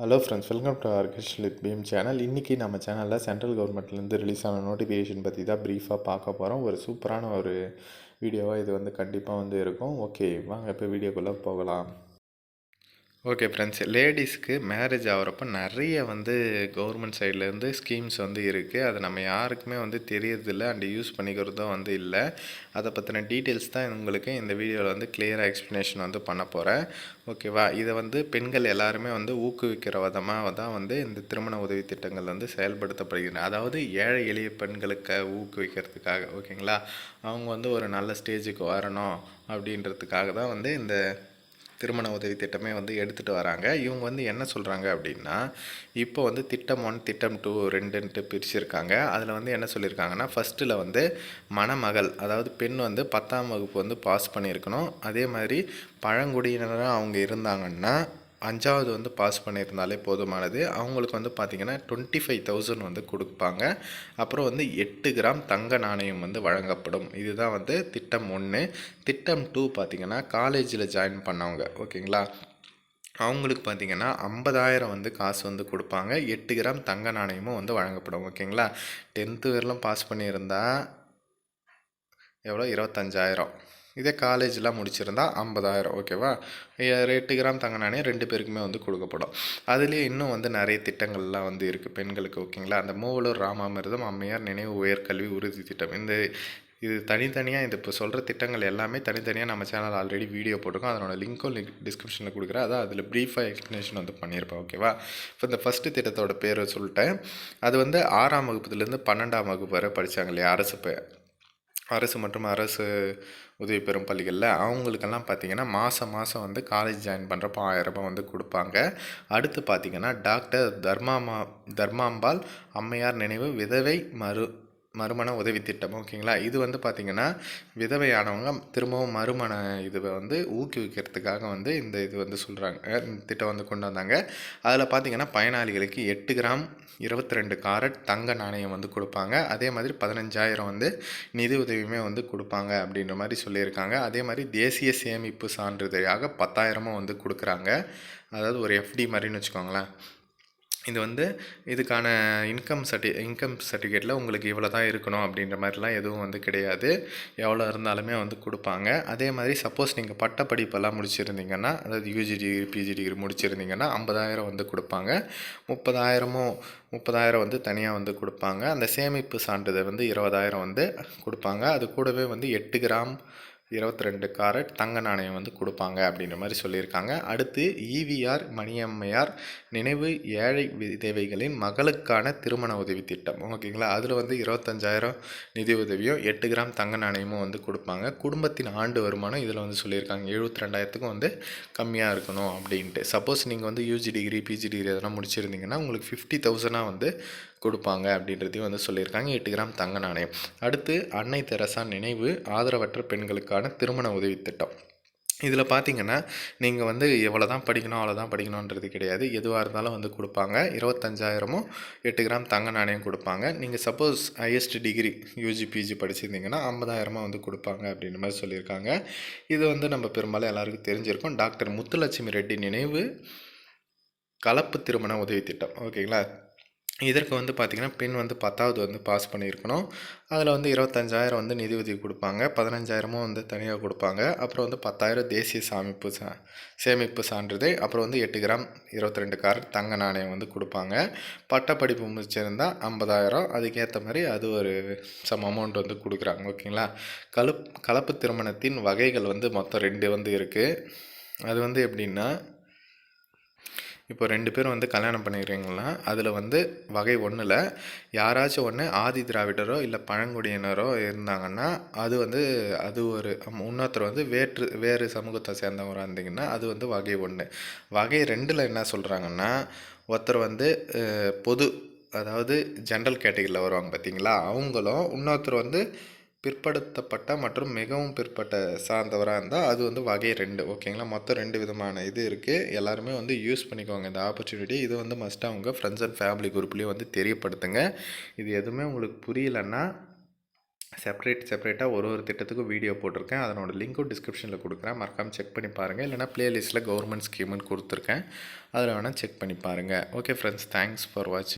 Hello friends welcome to orchestra with Bheem channel இன்றைக்கி நம்ம சேனலில் சென்ட்ரல் கவர்மெண்ட்லேருந்து ரிலீஸ் ஆன நோட்டிஃபிகேஷன் பற்றி தான் ப்ரீஃபாக பார்க்க போகிறோம் ஒரு சூப்பரான ஒரு வீடியோவாக இது வந்து கண்டிப்பாக வந்து இருக்கும். ஓகே வாங்க இப்போ வீடியோக்குள்ளே போகலாம். ஓகே ஃப்ரெண்ட்ஸ் லேடிஸ்க்கு மேரேஜ் ஆகிறப்ப நிறைய வந்து கவர்மெண்ட் சைட்லேருந்து ஸ்கீம்ஸ் வந்து இருக்குது அது நம்ம யாருக்குமே வந்து தெரியறதில்ல. அண்ட் யூஸ் பண்ணிக்கிறதும் வந்து இல்லை. அதை பற்றின டீட்டெயில்ஸ் தான் உங்களுக்கு இந்த வீடியோவில் வந்து கிளியராக எக்ஸ்ப்ளனேஷன் வந்து பண்ண போகிறேன் ஓகேவா இதை வந்து பெண்கள் எல்லாருமே வந்து ஊக்குவிக்கிற விதமாக தான் வந்து இந்த திருமண உதவி திட்டங்கள் வந்து செயல்படுத்தப்படுகின்றன. அதாவது ஏழை எளிய பெண்களுக்கு ஊக்குவிக்கிறதுக்காக. ஓகேங்களா அவங்க வந்து ஒரு நல்ல ஸ்டேஜுக்கு வரணும் அப்படின்றதுக்காக தான் வந்து இந்த திருமண உதவி திட்டமே வந்து எடுத்துகிட்டு வராங்க. இவங்க வந்து என்ன சொல்கிறாங்க அப்படின்னா இப்போ வந்து திட்டம் ஒன் திட்டம் டூ ரெண்டுன்ட்டு பிரிச்சிருக்காங்க. அதில் வந்து என்ன சொல்லியிருக்காங்கன்னா ஃபஸ்ட்டில் வந்து மணமகள் அதாவது பெண் வந்து பத்தாம் வகுப்பு வந்து பாஸ் பண்ணியிருக்கணும். அதே மாதிரி பழங்குடியினராக அவங்க இருந்தாங்கன்னா அஞ்சாவது வந்து பாஸ் பண்ணியிருந்தாலே போதுமானது. அவங்களுக்கு வந்து பார்த்திங்கன்னா டுவெண்ட்டி ஃபைவ் தௌசண்ட் வந்து கொடுப்பாங்க. அப்புறம் வந்து எட்டு கிராம் தங்க நாணயம் வந்து வழங்கப்படும். இதுதான் வந்து திட்டம் ஒன்று திட்டம் டூ பார்த்திங்கன்னா காலேஜில் ஜாயின் பண்ணவங்க ஓகேங்களா? அவங்களுக்கு பார்த்திங்கன்னா ஐம்பதாயிரம் வந்து காசு வந்து கொடுப்பாங்க. எட்டு கிராம் தங்க நாணயமும் வந்து வழங்கப்படும் ஓகேங்களா? டென்த்து வரலாம் பாஸ் பண்ணியிருந்தால் எவ்வளோ? இருபத்தஞ்சாயிரம். இதே காலேஜ்லாம் முடிச்சிருந்தா ஐம்பதாயிரம் ஓகேவா? எட்டு கிராம் தங்க நாணயம் ரெண்டு பேருக்குமே வந்து கொடுக்கப்படும். அதுலேயே இன்னும் வந்து நிறைய திட்டங்கள்லாம் வந்து இருக்குது பெண்களுக்கு ஓகேங்களா? அந்த மூவலூர் ராமாமிர்தம் அம்மையார் நினைவு உயர்கல்வி உறுதி திட்டம். இந்த இது தனித்தனியாக இந்த இப்போ சொல்கிற திட்டங்கள் எல்லாமே தனித்தனியாக நம்ம சேனல் ஆல்ரெடி வீடியோ போட்டிருக்கோம். அதனோட லிங்க்கும் லிங்க் டிஸ்கிரிப்ஷனில் கொடுக்குறேன். அதான் அதில் ப்ரீஃபாக எக்ஸ்ப்ளனேஷன் வந்து பண்ணியிருப்பேன் ஓகேவா? இப்போ இந்த ஃபஸ்ட்டு திட்டத்தோட பேரை சொல்லிட்டேன். அது வந்து ஆறாம் வகுப்புலேருந்து பன்னெண்டாம் வகுப்பு வரை படித்தாங்க இல்லையா? அரசு அரசு மற்றும் அரசு உதவி பெறும் பள்ளிகளில் அவங்களுக்கெல்லாம் பார்த்திங்கன்னா மாதம் மாதம் வந்து காலேஜ் ஜாயின் பண்ணுறப்போ ஆயிரரூபா வந்து கொடுப்பாங்க. அடுத்து பார்த்திங்கன்னா டாக்டர் தர்மாமா தர்மாம்பாள் அம்மையார் நினைவு விதவை மறு மறுமண உதவி திட்டம் ஓகேங்களா? இது வந்து பார்த்திங்கன்னா விதவையானவங்க திரும்பவும் மறுமண இதுவை வந்து ஊக்குவிக்கிறதுக்காக வந்து இந்த இது வந்து சொல்கிறாங்க இந்த திட்டம் வந்து கொண்டு வந்தாங்க. அதில் பார்த்திங்கன்னா பயனாளிகளுக்கு எட்டு கிராம் இருபத்தி ரெண்டு காரட் தங்க நாணயம் வந்து கொடுப்பாங்க. அதே மாதிரி பதினஞ்சாயிரம் வந்து நிதி உதவியுமே வந்து கொடுப்பாங்க அப்படின்ற மாதிரி சொல்லியிருக்காங்க. அதே மாதிரி தேசிய சேமிப்பு சான்றிதழாக பத்தாயிரமும் வந்து கொடுக்குறாங்க. அதாவது ஒரு எஃப்டி மாதிரின்னு வச்சுக்கோங்களேன். இது வந்து இதுக்கான இன்கம் சர்டி இன்கம் சர்டிஃபிகேட்டில் உங்களுக்கு இவ்வளோ தான் இருக்கணும் அப்படின்ற மாதிரிலாம் எதுவும் வந்து கிடையாது. எவ்வளோ இருந்தாலுமே வந்து கொடுப்பாங்க. அதே மாதிரி சப்போஸ் நீங்கள் பட்ட படிப்பெல்லாம் முடிச்சிருந்தீங்கன்னா அதாவது யூஜி டிகிரி பிஜி டிகிரி முடிச்சிருந்தீங்கன்னா ஐம்பதாயிரம் வந்து கொடுப்பாங்க. முப்பதாயிரமும் முப்பதாயிரம் வந்து தனியாக வந்து கொடுப்பாங்க. அந்த சேமிப்பு சான்றிதழ் வந்து இருபதாயிரம் வந்து கொடுப்பாங்க. அது கூடவே வந்து எட்டு கிராம் இருபத்தி ரெண்டு காரட் தங்க நாணயம் வந்து கொடுப்பாங்க அப்படின்ற மாதிரி சொல்லியிருக்காங்க. அடுத்து ஈவிஆர் மணியம்மையார் நினைவு ஏழை விதவைகளின் மகளுக்கான திருமண உதவி திட்டம். ஓகேங்களா? அதில் வந்து இருபத்தஞ்சாயிரம் நிதி உதவியும் எட்டு கிராம் தங்க நாணயமும் வந்து கொடுப்பாங்க. குடும்பத்தின் ஆண்டு வருமானம் இதில் வந்து சொல்லியிருக்காங்க. எழுபத்தி ரெண்டாயிரத்துக்கும் வந்து கம்மியாக இருக்கணும் அப்படின்ட்டு. சப்போஸ் நீங்கள் வந்து யூஜி டிகிரி பிஜி டிகிரி அதெல்லாம் முடிச்சிருந்தீங்கன்னா உங்களுக்கு ஃபிஃப்டி தௌசண்டாக வந்து கொடுப்பாங்க அப்படின்றதையும் வந்து சொல்லியிருக்காங்க. எட்டு கிராம் தங்க நாணயம். அடுத்து அன்னை தெரசா நினைவு ஆதரவற்ற பெண்களுக்கான திருமண உதவி திட்டம் இதில் பார்த்தீங்கன்னா நீங்கள் வந்து எவ்வளோ தான் படிக்கணும் அவ்வளோ தான் படிக்கணுன்றது கிடையாது. எதுவாக இருந்தாலும் வந்து கொடுப்பாங்க. இருபத்தஞ்சாயிரமும் எட்டு கிராம் தங்க நாணயம் கொடுப்பாங்க. நீங்கள் suppose highest degree UG PG படிச்சிருந்தீங்கன்னா ஐம்பதாயிரமாக வந்து கொடுப்பாங்க அப்படின்ற மாதிரி சொல்லியிருக்காங்க. இது வந்து நம்ம பெரும்பாலும் எல்லாருக்கும் தெரிஞ்சிருக்கோம். டாக்டர் முத்துலட்சுமி ரெட்டி நினைவு கலப்பு திருமண உதவி திட்டம் ஓகேங்களா? இதற்கு வந்து பார்த்திங்கன்னா பெண் வந்து பத்தாவது வந்து பாஸ் பண்ணியிருக்கணும். அதில் வந்து இருபத்தஞ்சாயிரம் வந்து நிதி உதவி கொடுப்பாங்க. பதினஞ்சாயிரமும் வந்து தனியாக கொடுப்பாங்க. அப்புறம் வந்து பத்தாயிரம் தேசிய சாமிப்பு சா சேமிப்பு சான்றிதழ். அப்புறம் வந்து எட்டு கிராம் இருபத்தி ரெண்டு கார் தங்க நாணயம் வந்து கொடுப்பாங்க. பட்டப்படிப்பு முடிச்சிருந்தால் ஐம்பதாயிரம். அதுக்கேற்ற மாதிரி அது ஒரு சம் அமௌண்ட் வந்து கொடுக்குறாங்க. ஓகேங்களா? கலப் கலப்பு திருமணத்தின் வகைகள் வந்து மொத்தம் ரெண்டு வந்து இருக்குது அது வந்து எப்படின்னா இப்போ ரெண்டு பேரும் வந்து கல்யாணம் பண்ணிக்கிறீங்களா? அதில் வந்து வகை ஒன்றில் யாராச்சும் ஒன்று ஆதி திராவிடரோ இல்லை பழங்குடியினரோ இருந்தாங்கன்னா அது வந்து அது ஒரு இன்னொருத்தர் வந்து வேற்று வேறு சமூகத்தை சேர்ந்தவராக இருந்தீங்கன்னா அது வந்து வகை ஒன்று வகை ரெண்டில் என்ன சொல்கிறாங்கன்னா ஒருத்தர் வந்து பொது அதாவது ஜென்ரல் கேட்டகரியில் வருவாங்க பார்த்தீங்களா அவங்களும் இன்னொருத்தர் வந்து பிற்படுத்தப்பட்ட மற்றும் மிகவும் பிற்பட்ட சார்ந்தவராக இருந்தால் அது வந்து வகை ரெண்டு ஓகேங்களா? மொத்தம் ரெண்டு விதமான இது இருக்குது எல்லாருமே வந்து யூஸ் பண்ணிக்கோங்க இந்த ஆப்பர்ச்சுனிட்டி இது வந்து மஸ்ட்டாக உங்கள் ஃப்ரெண்ட்ஸ் அண்ட் ஃபேமிலி குரூப்லேயும் வந்து தெரியப்படுத்துங்க. இது எதுவுமே உங்களுக்கு புரியலன்னா செப்பரேட் செப்பரேட்டாக ஒரு ஒரு திட்டத்துக்கும் வீடியோ போட்டிருக்கேன். அதனோட லிங்க்கும் டிஸ்கிரிப்ஷனில் கொடுக்குறேன். மறக்காமல் செக் பண்ணி பாருங்கள் இல்லைனா ப்ளேலிஸ்ட்டில் கவர்மெண்ட் ஸ்கீம்னு கொடுத்துருக்கேன். அதில் வேணால் செக் பண்ணி பாருங்கள் ஓகே ஃப்ரெண்ட்ஸ் தேங்க்ஸ் ஃபார் வாட்சிங்